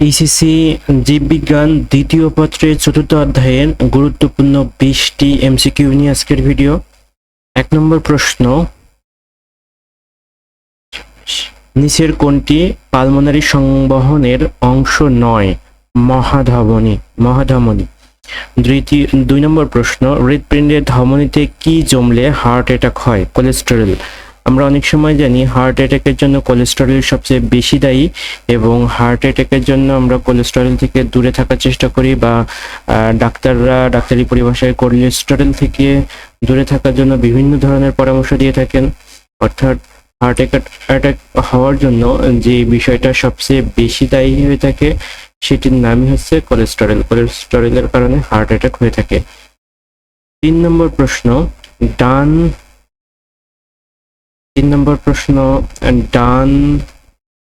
ECC জীববিজ্ঞান দ্বিতীয় পত্রের চতুর্থ অধ্যায়ের গুরুত্বপূর্ণ বিশটি এমসিকিউ নিয়ে আজকের ভিডিও। এক নম্বর প্রশ্ন, নিচের কোনটি পালমোনারি সংবহনের অংশ নয়? মহাধমনী মহাধমনী। দ্বিতীয়, দুই নম্বর প্রশ্ন, হৃৎপিণ্ডের ধমনীতে কি জমলে হার্ট অ্যাটাক হয়? কোলেস্টেরল। আমরা অনেক সময় জানি হার্ট অ্যাটাকের জন্য কোলেস্টেরল সবচেয়ে বেশি দায়ী এবং হার্ট অ্যাটাকের জন্য আমরা কোলেস্টেরল থেকে দূরে থাকার চেষ্টা করি বা ডাক্তাররা ডাক্তারি পরিভাষায় কোলেস্টেরল থেকে দূরে থাকার জন্য বিভিন্ন ধরনের পরামর্শ দিয়ে থাকেন। অর্থাৎ হার্ট অ্যাটাক হওয়ার জন্য যে বিষয়টা সবচেয়ে বেশি দায়ী হয়ে থাকে সেটির নামই হচ্ছে কোলেস্টেরল কোলেস্টেরলের কারণে হার্ট অ্যাটাক হয়ে থাকে। তিন নম্বর প্রশ্ন, ডান তিন নম্বর প্রশ্ন, ডান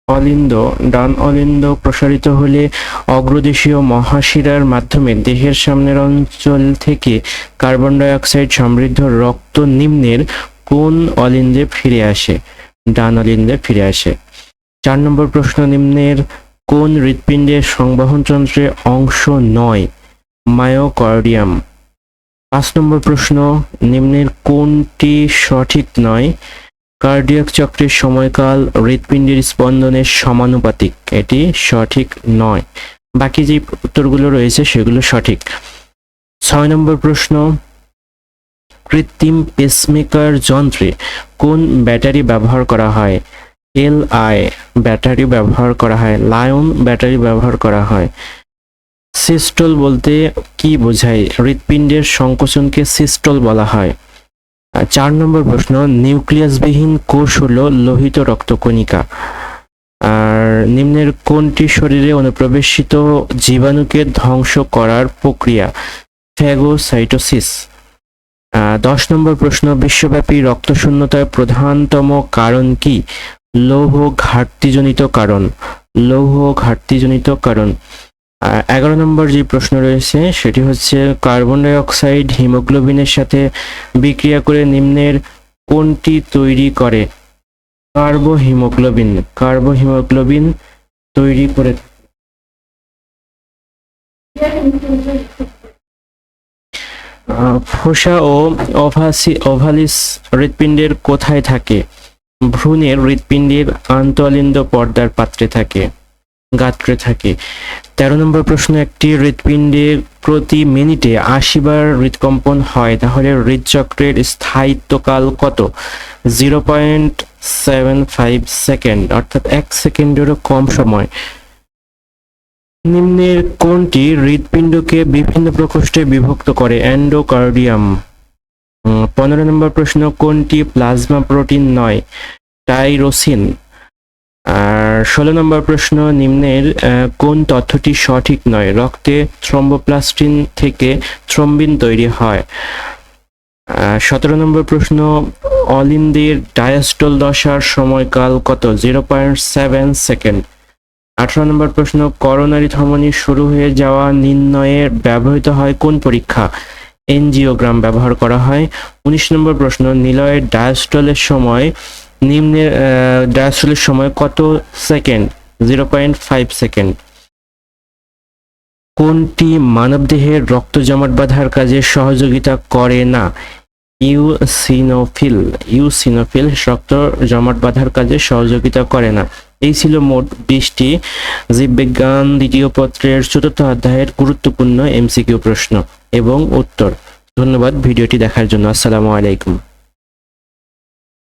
অলিন্দ ডান অলিন্দ প্রসারিত হলে অগ্রদেশীয় মহাশিরার মাধ্যমে দেহের সামনের অঞ্চল থেকে কার্বন ডাই অক্সাইড সমৃদ্ধ রক্ত নিম্নের কোন অলিন্দে ফিরে আসে? ডান অলিন্দে ফিরে আসে। চার নম্বর প্রশ্ন, নিম্নের কোন হৃৎপিণ্ডের সংবহন যন্ত্রের অংশ নয়? মায়োকার্ডিয়াম। পাঁচ নম্বর প্রশ্ন, নিম্নের কোনটি সঠিক নয়? কার্ডিয়াক চক্রের সময়কাল হৃৎপিণ্ডের স্পন্দনের সমানুপাতিক। এটি সঠিক নয়। বাকি যে উত্তরগুলো রয়েছে সেগুলো সঠিক। ছয় নম্বর প্রশ্ন, কৃত্রিম পেসমেকার যন্ত্রে কোন ব্যাটারি ব্যবহার করা হয়? এল আই ব্যাটারি ব্যবহার করা হয়। লায়ন ব্যাটারি ব্যবহার করা হয়। সিস্টল বলতে কি বোঝায়? হৃৎপিণ্ডের সংকোচনকে সিস্টল বলা হয়। চার নম্বর প্রশ্ন, নিউক্লিয়াসবিহীন কোষ হলো লোহিত রক্তকণিকা। আর নিম্নের কোনটি শরীরে অনুপ্রবেশিত জীবাণুকে ধ্বংস করার প্রক্রিয়া? ফ্যাগোসাইটোসিস। দশ নম্বর প্রশ্ন, বিশ্বব্যাপী রক্তশূন্যতার প্রধানতম কারণ কি? লৌহ ঘাটতিজনিত কারণ। লৌহ ঘাটতিজনিত কারণ। এগারো নম্বর যে প্রশ্ন রয়েছে, সেটি হচ্ছে কার্বন ডাই অক্সাইড হিমোগ্লোবিনের সাথে বিক্রিয়া করে নিম্নের কোনটি তৈরি করে? কার্বোহিমোগ্লোবিন। কার্বোহিমোগ্লোবিন তৈরি করে ফোসা ও ওভাসি ওভালিস হৃৎপিণ্ডের কোথায় থাকে? ভ্রূণের হৃৎপিণ্ডের আন্তঃলিন্দ পর্দার পাত্রে থাকে। গাত্রে থাকে। তেরো নম্বর প্রশ্ন, একটি হৃৎপিণ্ডে প্রতি মিনিটে আশি বার হৃৎকম্পন হয়, তাহলে হৃদচক্রের স্থায়িত্বকাল কত? Zero point seven five second, অর্থাৎ এক সেকেন্ডেরও কম সময়। নিম্নের কোনটি হৃৎপিণ্ডকে বিভিন্ন প্রকোষ্ঠে বিভক্ত করে? অ্যান্ডোকার্ডিয়াম পনেরো নম্বর প্রশ্ন, কোনটি প্লাজমা প্রোটিন নয়? টাইরোসিন। আর ষোলো নম্বর প্রশ্ন, নিম্নের কোন তথ্যটি সঠিক নয়? রক্তে থ্রম্বোপ্লাস্টিন থেকে থ্রম্বিন তৈরি হয়। সতেরো নম্বর প্রশ্ন, অলিন্দের ডায়াস্টল দশার সময়কাল কত? Zero point seven second. আঠারো নম্বর প্রশ্ন, করোনারি ধমনী শুরু হয়ে যাওয়া নির্ণয়ে ব্যবহৃত হয় কোন পরীক্ষা? এনজিওগ্রাম ব্যবহার করা হয়। উনিশ নম্বর প্রশ্ন, নিলয়ের ডায়াস্টলের সময় নিম্নের ডায়াস্টলের সময় কত second? Zero point five second. কোনটি মানবদেহের রক্ত জমাট বাঁধার কাজে সহযোগিতা করে না? ইউসিনোফিল। ইউসিনোফিল রক্ত জমাট বাঁধার কাজে সহযোগিতা করে না। এই ছিল মোট বিশটি জীববিজ্ঞান। দ্বিতীয় পত্রের চতুর্থ অধ্যায়ের গুরুত্বপূর্ণ এমসিকিউ প্রশ্ন এবং উত্তর। ধন্যবাদ ভিডিওটি দেখার জন্য। আসসালামু আলাইকুম।